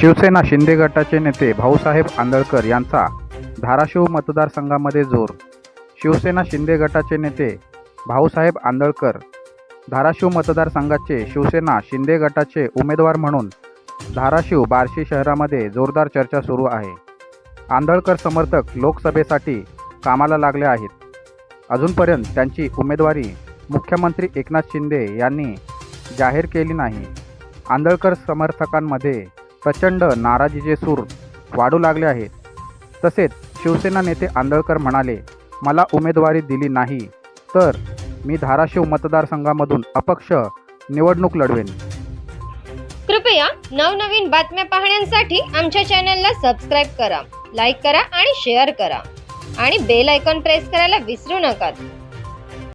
शिवसेना शिंदे गटाचे नेते भाऊसाहेब आंदळकर यांचा धाराशिव मतदारसंघामध्ये जोर. शिवसेना शिंदे गटाचे नेते भाऊसाहेब आंदळकर धाराशिव मतदारसंघाचे शिवसेना शिंदे गटाचे उमेदवार म्हणून धाराशिव बार्शी शहरामध्ये जोरदार चर्चा सुरू आहे. आंदळकर समर्थक लोकसभेसाठी कामाला लागले आहेत. अजूनपर्यंत त्यांची उमेदवारी मुख्यमंत्री एकनाथ शिंदे यांनी जाहीर केली नाही. आंदळकर समर्थकांमध्ये प्रचंड नाराजीचे सूर वाढू लागले आहेत. तसेच शिवसेना नेते आंदळकर म्हणाले मला उमेदवारी दिली नाही तर मी धाराशिव मतदारसंघामधून अपक्ष निवडणूक लढवेन. कृपया नवनवीन बातम्या पाहण्यासाठी आमच्या चॅनलला सबस्क्राईब करा लाईक करा आणि शेअर करा. आणि बेल आयकॉन प्रेस करायला विसरू नका.